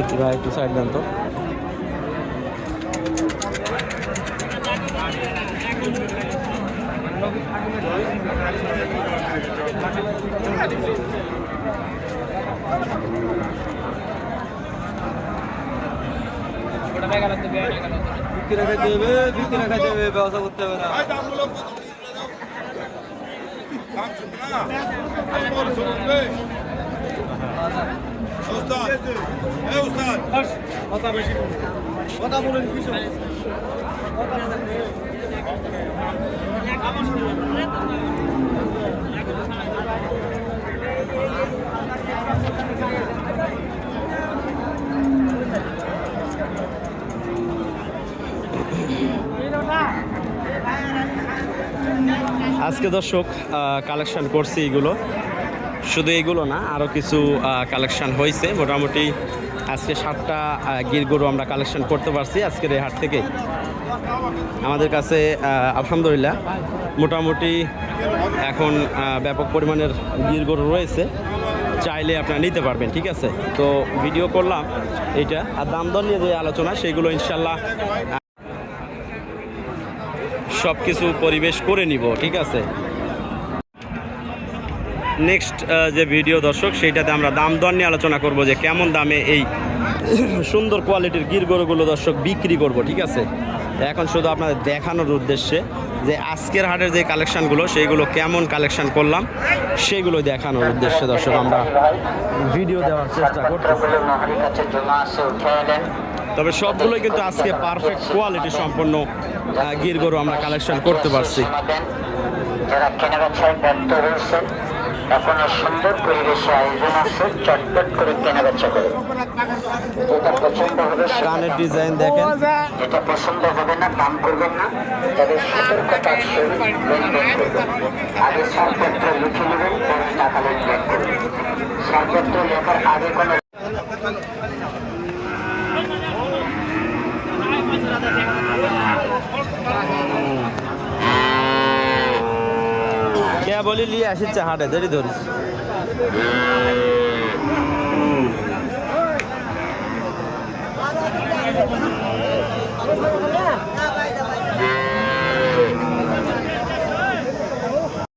একটু ভাই একটু সাইড দেন তো। বিক্রি খাইতে হবে বিক্রি খাইতে হবে ব্যবসা করতে হবে না আজকে দর্শক কালেকশন করছি এগুলো। শুধু এগুলো না আরও কিছু কালেকশন হয়েছে। মোটামুটি আজকে সাতটা গির গরু আমরা কালেকশন করতে পারছি আজকের এই হাট থেকে আমাদের কাছে আলহামদুলিল্লাহ, মোটামুটি এখন ব্যাপক পরিমাণের গির গরু রয়েছে। চাইলে আপনারা নিতে পারবেন, ঠিক আছে? তো ভিডিও করলাম এইটা, আর দাম দর নিয়ে যে আলোচনা, সেগুলো ইনশাল্লাহ সব কিছু পরিবেশ করে নিব, ঠিক আছে? নেক্সট যে ভিডিও দর্শক, সেইটাতে আমরা দাম দর নিয়ে আলোচনা করব যে কেমন দামে এই সুন্দর কোয়ালিটির গির গরুগুলো দর্শক বিক্রি করব, ঠিক আছে? এখন শুধু আপনাদের দেখানোর উদ্দেশ্যে যে আজকের হাটের যে কালেকশানগুলো সেইগুলো কেমন কালেকশান করলাম সেগুলো দেখানোর উদ্দেশ্যে দর্শক আমরা ভিডিও দেওয়ার চেষ্টা করতেছি। তবে সবগুলোই কিন্তু আজকে পারফেক্ট কোয়ালিটি সম্পন্ন গির গরু আমরা কালেকশন করতে পারছি। এখনও সুন্দর পরিবেশে আয়োজন আছে চটপট করে কেনাবেচা করে। যেটা পছন্দ হবে কানের ডিজাইন দেখেন। যেটা পছন্দ হবে না দাম করবেন না। তবে সতর্কতার সহিত লেনদেন করবেন। আগে সারপত্র লিখে নেবেন পরে টাকা লেনদেন করবেন। সারপত্র লেখার আগে কোনো কে বলি লিয়ে আসিচ্ছে হাটে দেরি ধরিস।